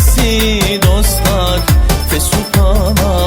Eksi dostlar Fesultan'a